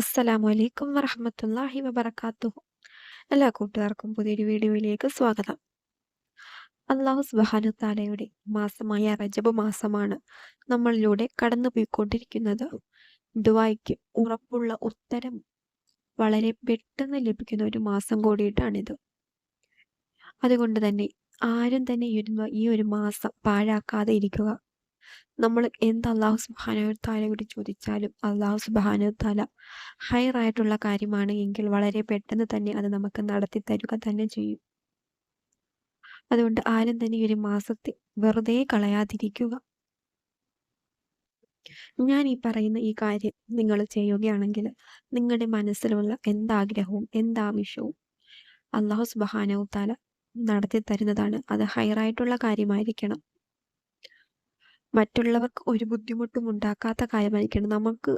അസ്സലാമു അലൈക്കും വറഹമത്തല്ലാഹി വബറകാതുഹു. എല്ലാ കൂട്ടുകാർക്കും പുതിയൊരു വീഡിയോയിലേക്ക് സ്വാഗതം. അള്ളാഹു സുബാനു താലയുടെ മാസമായ റജബ് മാസമാണ് നമ്മളിലൂടെ കടന്നു പോയിക്കൊണ്ടിരിക്കുന്നത് ദുആയ്ക്ക് ഉറപ്പുള്ള ഉത്തരം വളരെ പെട്ടെന്ന് ലഭിക്കുന്ന ഒരു മാസം കൂടിയിട്ടാണിത്. അതുകൊണ്ട് തന്നെ ആരും തന്നെ ഈ ഒരു മാസം പാഴാക്കാതെ ഇരിക്കുക. നമ്മൾ എന്ത് അള്ളാഹു കൂടി ചോദിച്ചാലും അള്ളാഹു സുബ്ഹാനഹു തആല ഹൈറായിട്ടുള്ള കാര്യമാണ് എങ്കിൽ വളരെ പെട്ടെന്ന് തന്നെ അത് നമുക്ക് നടത്തി തരുക തന്നെ ചെയ്യും. അതുകൊണ്ട് ആരും തന്നെ ഒരു മാസത്തെ വെറുതെ കളയാതിരിക്കുക. ഞാൻ ഈ പറയുന്ന ഈ കാര്യം നിങ്ങൾ ചെയ്യുകയാണെങ്കിൽ നിങ്ങളുടെ മനസ്സിലുള്ള എന്താഗ്രഹവും എന്താവശ്യവും അള്ളാഹു സുബ്ഹാനഹു തആല നടത്തി തരുന്നതാണ്. അത് ഹയറായിട്ടുള്ള കാര്യമായിരിക്കണം. മറ്റുള്ളവർക്ക് ഒരു ബുദ്ധിമുട്ടും ഉണ്ടാക്കാത്ത കാര്യമായിരിക്കണം. നമുക്ക്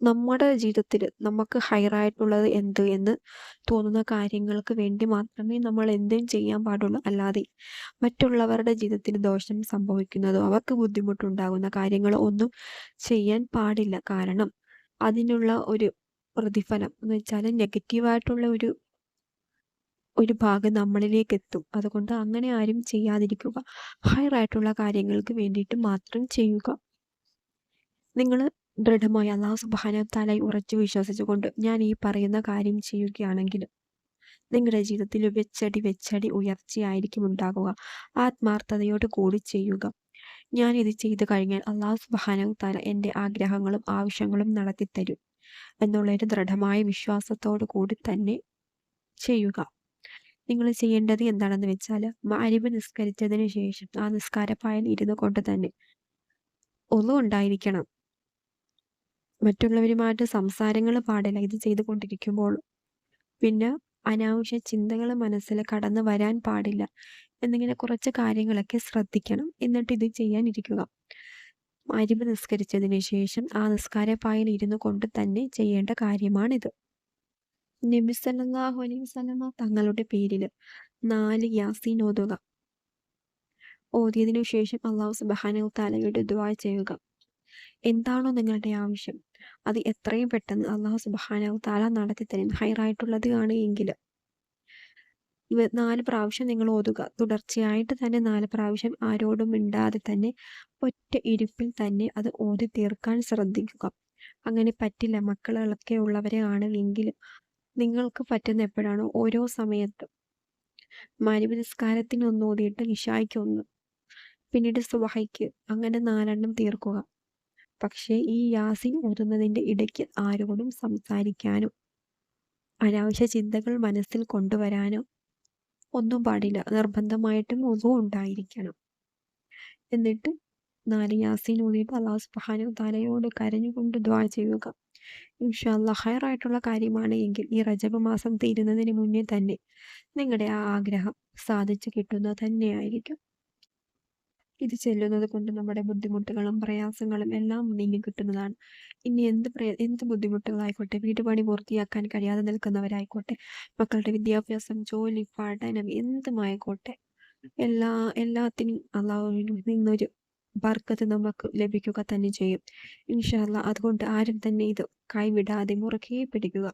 നമ്മുടെ ജീവിതത്തിൽ നമുക്ക് ഹയറായിട്ടുള്ളത് എന്ത് എന്ന് തോന്നുന്ന കാര്യങ്ങൾക്ക് വേണ്ടി മാത്രമേ നമ്മൾ എന്തും ചെയ്യാൻ പാടുള്ളൂ. അല്ലാതെ മറ്റുള്ളവരുടെ ജീവിതത്തിൽ ദോഷം സംഭവിക്കുന്നതോ അവർക്ക് ബുദ്ധിമുട്ടുണ്ടാകുന്ന കാര്യങ്ങളോ ഒന്നും ചെയ്യാൻ പാടില്ല. കാരണം അതിനുള്ള ഒരു പ്രതിഫലം എന്ന് വെച്ചാൽ നെഗറ്റീവായിട്ടുള്ള ഒരു ഒരു ഭാഗം നമ്മളിലേക്ക് എത്തും അതുകൊണ്ട് അങ്ങനെ ആരും ചെയ്യാതിരിക്കുക. ഹയറായിട്ടുള്ള കാര്യങ്ങൾക്ക് വേണ്ടിയിട്ട് മാത്രം ചെയ്യുക. നിങ്ങൾ ദൃഢമായി അള്ളാഹു സുബാനത്താലായി ഉറച്ചു വിശ്വസിച്ചുകൊണ്ട് ഞാൻ ഈ പറയുന്ന കാര്യം ചെയ്യുകയാണെങ്കിൽ നിങ്ങളുടെ ജീവിതത്തിൽ വെച്ചടി വെച്ചടി ഉയർച്ചയായിരിക്കും ഉണ്ടാകുക. ആത്മാർത്ഥതയോട് കൂടി ചെയ്യുക. ഞാൻ ഇത് ചെയ്തു കഴിഞ്ഞാൽ അള്ളാഹു സുബാനത്താല താല എന്റെ ആഗ്രഹങ്ങളും ആവശ്യങ്ങളും നടത്തിത്തരും. എന്നുള്ളൊരു ദൃഢമായ വിശ്വാസത്തോടു കൂടി തന്നെ ചെയ്യുക. നിങ്ങൾ ചെയ്യേണ്ടത് എന്താണെന്ന് വെച്ചാൽ മാരിബ് നിസ്കരിച്ചതിന് ശേഷം ആ നിസ്കാരപ്പായൽ ഇരുന്നു കൊണ്ട് തന്നെ ഉണ്ടായിരിക്കണം. മറ്റുള്ളവരുമായിട്ട് സംസാരങ്ങൾ പാടില്ല. ഇത് ചെയ്തുകൊണ്ടിരിക്കുമ്പോൾ പിന്നെ അനാവശ്യ ചിന്തകൾ മനസ്സിൽ കടന്നു വരാൻ പാടില്ല. എന്നിങ്ങനെ കുറച്ച് കാര്യങ്ങളൊക്കെ ശ്രദ്ധിക്കണം. എന്നിട്ട് ഇത് ചെയ്യാനിരിക്കുക. മാരിബ് നിസ്കരിച്ചതിന് ശേഷം ആ നിസ്കാരപ്പായൽ ഇരുന്നു കൊണ്ട് തന്നെ ചെയ്യേണ്ട കാര്യമാണിത്. നബി സല്ലാഹു അലൈഹി തങ്ങളുടെ പേരിൽ നാല് യാസീൻ ഓതുക. ഓതിയതിനു ശേഷം അള്ളാഹു സുബ്ഹാനഹു താലയുടെ ദുആ ചെയ്യുക. എന്താണോ നിങ്ങളുടെ ആവശ്യം. അത് എത്രയും പെട്ടെന്ന് അള്ളാഹു സുബ്ഹാനഹു താല നടത്തി തരും ഹൈറായിട്ടുള്ളത് എങ്കിൽ ഇവ നാല് പ്രാവശ്യം നിങ്ങൾ ഓതുക. തുടർച്ചയായിട്ട് തന്നെ നാല് പ്രാവശ്യം ആരോടും മിണ്ടാതെ തന്നെ ഒറ്റ ഇരിപ്പിൽ തന്നെ അത് ഓതി തീർക്കാൻ ശ്രദ്ധിക്കുക. അങ്ങനെ പറ്റില്ല. മക്കളൊക്കെ ഉള്ളവരെ ആണെങ്കിൽ നിങ്ങൾക്ക് പറ്റുന്ന എപ്പോഴാണോ ഓരോ സമയത്തും. നിസ്കാരത്തിന് ഒന്ന് ഓതിയിട്ട് ഇഷായ്ക്ക് ഒന്ന് പിന്നീട് സുബഹയ്ക്ക്. അങ്ങനെ നാലെണ്ണം തീർക്കുക. പക്ഷേ ഈ യാസിൻ ഓതുന്നതിന്റെ ഇടയ്ക്ക് ആരോടും സംസാരിക്കാനോ അനാവശ്യ ചിന്തകൾ മനസ്സിൽ കൊണ്ടുവരാനോ ഒന്നും പാടില്ല. നിർബന്ധമായിട്ടും ഒന്നും ഉണ്ടായിരിക്കണം. എന്നിട്ട് നാല് യാസിൻ ഊതിയിട്ട് അള്ളാഹു സുബ്ഹാനഹു തആലയോട് കരഞ്ഞുകൊണ്ട് ദ്വാ ചെയ്യുക. ഇൻഷാല്ല ഹയറായിട്ടുള്ള കാര്യമാണ് എങ്കിൽ ഈ റജബ് മാസം തീരുന്നതിന് മുന്നേ തന്നെ നിങ്ങളുടെ ആ ആഗ്രഹം സാധിച്ചു കിട്ടുന്നത് തന്നെയായിരിക്കും. ഇത് ചെല്ലുന്നത് കൊണ്ട് നമ്മുടെ ബുദ്ധിമുട്ടുകളും പ്രയാസങ്ങളും എല്ലാം നീങ്ങി കിട്ടുന്നതാണ്. ഇനി എന്ത് പ്രയ എന്ത് ബുദ്ധിമുട്ടുകളായിക്കോട്ടെ വീട്ടുപണി പൂർത്തിയാക്കാൻ കഴിയാതെ നിൽക്കുന്നവരായിക്കോട്ടെ മക്കളുടെ വിദ്യാഭ്യാസം ജോലി പഠനം എന്തുമായിക്കോട്ടെ എല്ലാ എല്ലാത്തിനും അള്ളാഹുവിൽ നിന്നൊരു ബർക്കത്ത് നമുക്ക് ലഭിക്കുക തന്നെ ചെയ്യും. ഇൻഷാല്ല അതുകൊണ്ട് ആരും തന്നെ ഇത് കൈവിടാതെ മുറുകെ പിടിക്കുക.